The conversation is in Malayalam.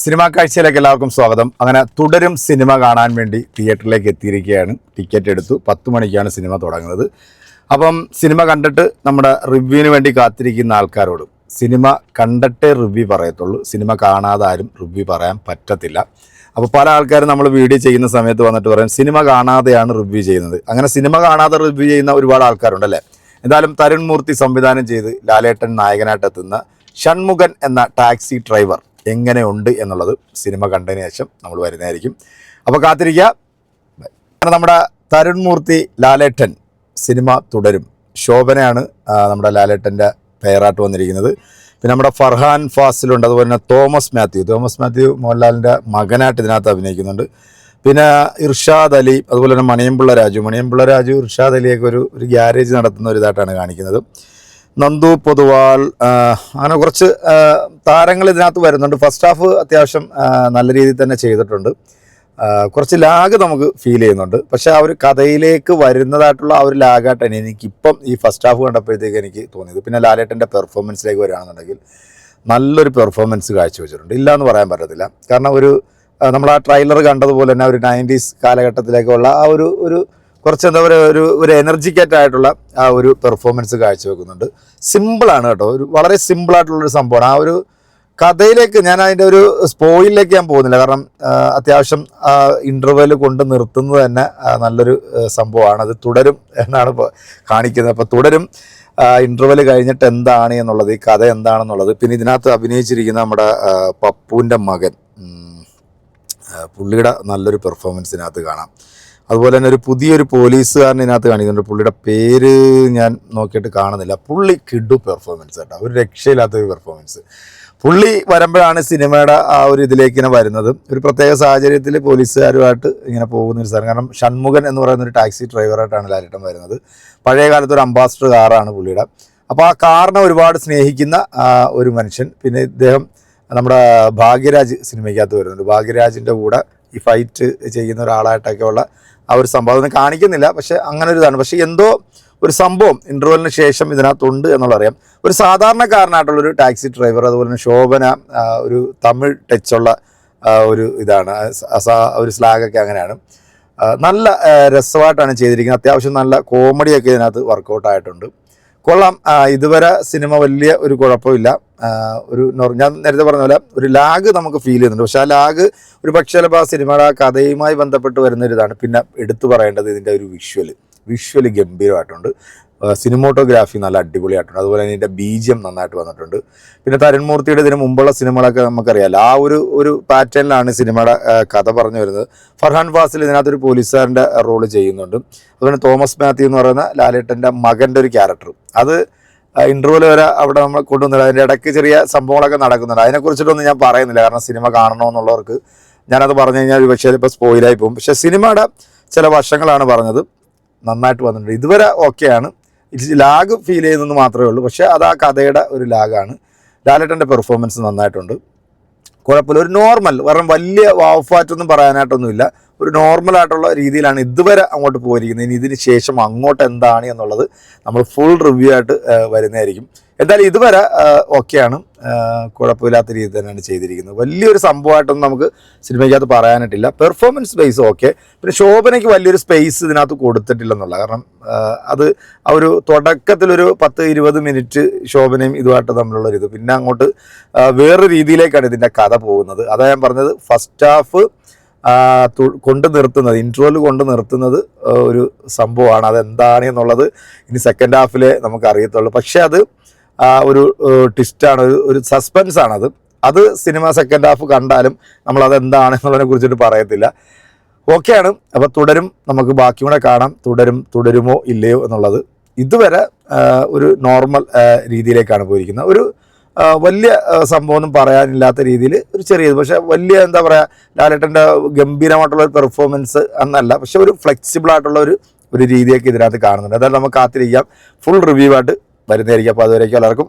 സിനിമാ കാഴ്ചയിലേക്ക് എല്ലാവർക്കും സ്വാഗതം. അങ്ങനെ തുടരും സിനിമ കാണാൻ വേണ്ടി തിയേറ്ററിലേക്ക് എത്തിയിരിക്കുകയാണ്. ടിക്കറ്റ് എടുത്തു. പത്ത് മണിക്കാണ് സിനിമ തുടങ്ങുന്നത്. അപ്പം സിനിമ കണ്ടിട്ട് നമ്മുടെ റിവ്യൂവിന് വേണ്ടി കാത്തിരിക്കുന്ന ആൾക്കാരോട് സിനിമ കണ്ടിട്ടേ റിവ്യൂ പറയത്തുള്ളൂ. സിനിമ കാണാതെ ആരും റിവ്യൂ പറയാൻ പറ്റത്തില്ല. അപ്പോൾ പല ആൾക്കാരും നമ്മൾ വീഡിയോ ചെയ്യുന്ന സമയത്ത് വന്നിട്ട് പറയും സിനിമ കാണാതെയാണ് റിവ്യൂ ചെയ്യുന്നത്. അങ്ങനെ സിനിമ കാണാതെ റിവ്യൂ ചെയ്യുന്ന ഒരുപാട് ആൾക്കാരുണ്ടല്ലേ? എന്തായാലും തരുൺ മൂർത്തി സംവിധാനം ചെയ്ത് ലാലേട്ടൻ നായകനായിട്ട് എത്തുന്ന ഷൺമുഖൻ എന്ന ടാക്സി ഡ്രൈവർ എങ്ങനെയുണ്ട് എന്നുള്ളത് സിനിമ കണ്ടതിന് ശേഷം നമ്മൾ വരുന്നതായിരിക്കും. അപ്പോൾ കാത്തിരിക്കുക. നമ്മുടെ തരുൺ മൂർത്തി ലാലേട്ടൻ സിനിമ തുടരും. ശോഭനയാണ് നമ്മുടെ ലാലേട്ടന്റെ പേരായിട്ട് വന്നിരിക്കുന്നത്. പിന്നെ നമ്മുടെ ഫർഹാൻ ഫാസിലുണ്ട് അതുപോലെ തന്നെ തോമസ് മാത്യു. തോമസ് മാത്യു മോഹൻലാലിന്റെ മകനായിട്ട് ഇതിനകത്ത് അഭിനയിക്കുന്നുണ്ട്. പിന്നെ ഇർഷാദ് അലി അതുപോലെ തന്നെ മണിയമ്പിള്ള രാജു. മണിയമ്പിള്ള രാജു ഇർഷാദ് അലിയൊക്കെ ഒരു ഒരു ഗ്യാരേജ് നടത്തുന്ന ഒരു ഇതായിട്ടാണ് കാണിക്കുന്നത്. നന്ദു പൊതുവാൾ അങ്ങനെ കുറച്ച് താരങ്ങൾ ഇതിനകത്ത് വരുന്നുണ്ട്. ഫസ്റ്റ് ഹാഫ് അത്യാവശ്യം നല്ല രീതിയിൽ തന്നെ ചെയ്തിട്ടുണ്ട്. കുറച്ച് ലാഗ് നമുക്ക് ഫീൽ ചെയ്യുന്നുണ്ട്. പക്ഷേ ആ ഒരു കഥയിലേക്ക് വരുന്നതായിട്ടുള്ള ആ ഒരു ലാഗായിട്ടാണ് എനിക്കിപ്പം ഈ ഫസ്റ്റ് ഹാഫ് കണ്ടപ്പോഴത്തേക്ക് എനിക്ക് തോന്നിയത്. പിന്നെ ലാലേട്ടന്റെ പെർഫോമൻസിലേക്ക് വരികയാണെന്നുണ്ടെങ്കിൽ നല്ലൊരു പെർഫോമൻസ് കാഴ്ചവെച്ചിട്ടുണ്ട്. ഇല്ല എന്ന് പറയാൻ പറ്റത്തില്ല. കാരണം ഒരു നമ്മൾ ആ ട്രെയിലർ കണ്ടതുപോലെ തന്നെ ഒരു നയന്റീസ് കാലഘട്ടത്തിലേക്കുള്ള ആ ഒരു ഒരു കുറച്ച് എന്താ പറയുക ഒരു ഒരു എനർജിക്കറ്റ് ആയിട്ടുള്ള ആ ഒരു പെർഫോമൻസ് കാഴ്ചവെക്കുന്നുണ്ട്. സിമ്പിളാണ് കേട്ടോ. ഒരു വളരെ സിമ്പിളായിട്ടുള്ളൊരു സംഭവമാണ്. ആ ഒരു കഥയിലേക്ക് ഞാൻ അതിന്റെ ഒരു സ്പോയിലേക്ക് ഞാൻ പോകുന്നില്ല. കാരണം അത്യാവശ്യം ഇന്റർവെൽ കൊണ്ട് നിർത്തുന്നത് തന്നെ നല്ലൊരു സംഭവമാണ്. അത് തുടരും എന്നാണ് ഇപ്പോൾ കാണിക്കുന്നത്. അപ്പോൾ തുടരും ഇന്റർവെൽ കഴിഞ്ഞിട്ട് എന്താണ് എന്നുള്ളത് ഈ കഥ എന്താണെന്നുള്ളത്. പിന്നെ ഇതിനകത്ത് അഭിനയിച്ചിരിക്കുന്ന നമ്മുടെ പപ്പുവിന്റെ മകൻ. പുള്ളിയുടെ നല്ലൊരു പെർഫോമൻസിനകത്ത് കാണാം. അതുപോലെ തന്നെ ഒരു പുതിയൊരു പോലീസുകാരൻ ഇതിനകത്ത് കാണിക്കുന്നുണ്ട്. പുള്ളിയുടെ പേര് ഞാൻ നോക്കിയിട്ട് കാണുന്നില്ല. പുള്ളി കിഡു പെർഫോമൻസ് കേട്ടോ. ഒരു രക്ഷയില്ലാത്ത ഒരു പെർഫോമൻസ് പുള്ളി വരുമ്പോഴാണ് സിനിമയുടെ ആ ഒരു ഇതിലേക്ക് ഇങ്ങനെ വരുന്നത്. ഒരു പ്രത്യേക സാഹചര്യത്തിൽ പോലീസുകാരുമായിട്ട് ഇങ്ങനെ പോകുന്ന ഒരു സ്ഥലം. കാരണം ഷൺമുഖൻ എന്ന് പറയുന്ന ഒരു ടാക്സി ഡ്രൈവറായിട്ടാണ് ലാലിട്ടം വരുന്നത്. പഴയ കാലത്ത് ഒരു അംബാസിഡർ കാറാണ് പുള്ളിയുടെ. അപ്പോൾ ആ കാറിനെ ഒരുപാട് സ്നേഹിക്കുന്ന ഒരു മനുഷ്യൻ. പിന്നെ ഇദ്ദേഹം നമ്മുടെ ഭാഗ്യരാജ് സിനിമയ്ക്കകത്ത് വരുന്നുണ്ട്. ഭാഗ്യരാജിന്റെ കൂടെ ഈ ഫൈറ്റ് ചെയ്യുന്ന ഒരാളായിട്ടൊക്കെ ഉള്ള ആ ഒരു സംഭവം അതൊന്നും കാണിക്കുന്നില്ല. പക്ഷെ അങ്ങനെ ഒരു ഇതാണ് പക്ഷെ എന്തോ ഒരു സംഭവം ഇന്റർവെലിന് ശേഷം ഇതിനകത്തുണ്ട് എന്നുള്ളറിയാം ഒരു സാധാരണക്കാരനായിട്ടുള്ളൊരു ടാക്സി ഡ്രൈവർ അതുപോലെ തന്നെ ശോഭന ഒരു തമിഴ് ടച്ചുള്ള ഒരു ഇതാണ്. ഒരു സ്ലാഗൊക്കെ അങ്ങനെയാണ്. നല്ല രസമായിട്ടാണ് ചെയ്തിരിക്കുന്നത്. അത്യാവശ്യം നല്ല കോമഡിയൊക്കെ ഇതിനകത്ത് വർക്കൗട്ട് ആയിട്ടുണ്ട്. കൊള്ളാം. ഇതുവരെ സിനിമ വലിയ ഒരു കുഴപ്പമില്ല. ഒരു ഞാൻ നേരത്തെ പറഞ്ഞ പോലെ ഒരു ലാഗ് നമുക്ക് ഫീൽ ചെയ്യുന്നുണ്ട്. പക്ഷെ ആ ലാഗ് ഒരു പക്ഷേ ചിലപ്പോൾ ആ സിനിമയുടെ ആ കഥയുമായി ബന്ധപ്പെട്ട് വരുന്ന ഒരു ഇതാണ്. പിന്നെ എടുത്തു പറയേണ്ടത് ഇതിന്റെ ഒരു വിഷ്വൽ വിഷ്വൽ ഗംഭീരമായിട്ടുണ്ട്. സിനിമോട്ടോഗ്രാഫി നല്ല അടിപൊളിയായിട്ടുണ്ട്. അതുപോലെ തന്നെ ഇതിന്റെ നന്നായിട്ട് വന്നിട്ടുണ്ട്. പിന്നെ തരുൺമൂർത്തിയുടെ ഇതിന് മുമ്പുള്ള സിനിമകളൊക്കെ നമുക്കറിയാലോ ആ ഒരു ഒരു പാറ്റേണിലാണ് സിനിമയുടെ കഥ പറഞ്ഞു വരുന്നത്. ഫർഹാൻ ഫാസിൽ ഇതിനകത്തൊരു പോലീസുകാരന്റെ റോൾ ചെയ്യുന്നുണ്ട്. അതുപോലെ തോമസ് മാത്യു എന്ന് പറയുന്ന ലാലേട്ടന്റെ മകന്റെ ഒരു ക്യാരക്ടർ അത് ഇന്റർവ്യൂൽ വരെ അവിടെ നമ്മൾ കൊണ്ടുവന്നില്ല അതിന്റെ ഇടയ്ക്ക് ചെറിയ സംഭവങ്ങളൊക്കെ നടക്കുന്നുണ്ട്. അതിനെക്കുറിച്ചിട്ടൊന്നും ഞാൻ പറയുന്നില്ല. കാരണം സിനിമ കാണണമെന്നുള്ളവർക്ക് ഞാനത് പറഞ്ഞു കഴിഞ്ഞാൽ പക്ഷേ ഇപ്പോൾ സ്പോയിലായി പോകും. പക്ഷേ സിനിമയുടെ ചില വശങ്ങളാണ് പറഞ്ഞത്. നന്നായിട്ട് വന്നിട്ടുണ്ട്. ഇതുവരെ ഓക്കെയാണ് ലാഗ് ഫീൽ ചെയ്യുന്നത് മാത്രമേ ഉള്ളൂ. പക്ഷേ അത് ആ കഥയുടെ ഒരു ലാഗാണ് ലാലേട്ടന്റെ പെർഫോമൻസ് നന്നായിട്ടുണ്ട്. കുഴപ്പമില്ല. ഒരു നോർമൽ കാരണം വലിയ വാഫാറ്റൊന്നും പറയാനായിട്ടൊന്നുമില്ല. ഒരു നോർമൽ ആയിട്ടുള്ള രീതിയിലാണ് ഇതുവരെ അങ്ങോട്ട് പോയിരിക്കുന്നത്. ഇനി ഇതിന് ശേഷം അങ്ങോട്ട് എന്താണ് എന്നുള്ളത് നമ്മൾ ഫുൾ റിവ്യൂ ആയിട്ട് വരുന്നതായിരിക്കും. എന്തായാലും ഇതുവരെ ഓക്കെയാണ് കുഴപ്പമില്ലാത്ത രീതിയിൽ തന്നെയാണ് ചെയ്തിരിക്കുന്നത്. വലിയൊരു സംഭവമായിട്ടൊന്നും നമുക്ക് സിനിമയ്ക്കകത്ത് പറയാനായിട്ടില്ല. പെർഫോമൻസ് ബേസ് ഓക്കെ പിന്നെ ശോഭനയ്ക്ക് വലിയൊരു സ്പേസ് ഇതിനകത്ത് കൊടുത്തിട്ടില്ലെന്നുള്ള കാരണം അത് ആ ഒരു തുടക്കത്തിലൊരു പത്ത് ഇരുപത് മിനിറ്റ് ശോഭനയും ഇതുമായിട്ട് തമ്മിലുള്ള ഒരു ഇത്. പിന്നെ അങ്ങോട്ട് വേറൊരു വേറെ രീതിയിലേക്കാണ് ഇതിന്റെ കഥ പോകുന്നത്. അതാ ഞാൻ പറഞ്ഞത് ഫസ്റ്റ് ഹാഫ് കൊണ്ട് നിർത്തുന്നത് ഇൻട്രോയിൽ കൊണ്ട് നിർത്തുന്നത് ഒരു സംഭവമാണ്. അതെന്താണ് എന്നുള്ളത് ഇനി സെക്കൻഡ് ഹാഫിലേ നമുക്ക് അറിയത്തുള്ളൂ. പക്ഷേ അത് ഒരു ട്വിസ്റ്റാണ് ഒരു ഒരു സസ്പെൻസ് ആണത് അത്. സിനിമ സെക്കൻഡ് ഹാഫ് കണ്ടാലും നമ്മൾ അതെന്താണ് എന്നുള്ളതിനെ കുറിച്ചിട്ട് പറയത്തില്ല. ഓക്കെയാണ് അപ്പോൾ തുടരും. നമുക്ക് ബാക്കി കൂടെ കാണാം. തുടരും തുടരുമോ ഇല്ലയോ എന്നുള്ളത്. ഇതുവരെ ഒരു നോർമൽ രീതിയിലേക്കാണ് പോയിരിക്കുന്നത്. ഒരു വലിയ സംഭവമൊന്നും പറയാനില്ലാത്ത രീതിയിൽ ഒരു ചെറിയത് പക്ഷേ വലിയ എന്താ പറയുക ലാലേട്ടന്റെ ഗംഭീരമായിട്ടുള്ള ഒരു പെർഫോമൻസ് എന്നല്ല പക്ഷെ ഒരു ഫ്ലെക്സിബിൾ ആയിട്ടുള്ള ഒരു ഒരു രീതിയൊക്കെ ഇതിനകത്ത് കാണുന്നുണ്ട്. അതായത് നമുക്ക് കാത്തിരിക്കാം. ഫുൾ റിവ്യൂ ആയിട്ട് വരുന്നതായിരിക്കും. അപ്പോൾ അതുവരേക്കും എല്ലാവർക്കും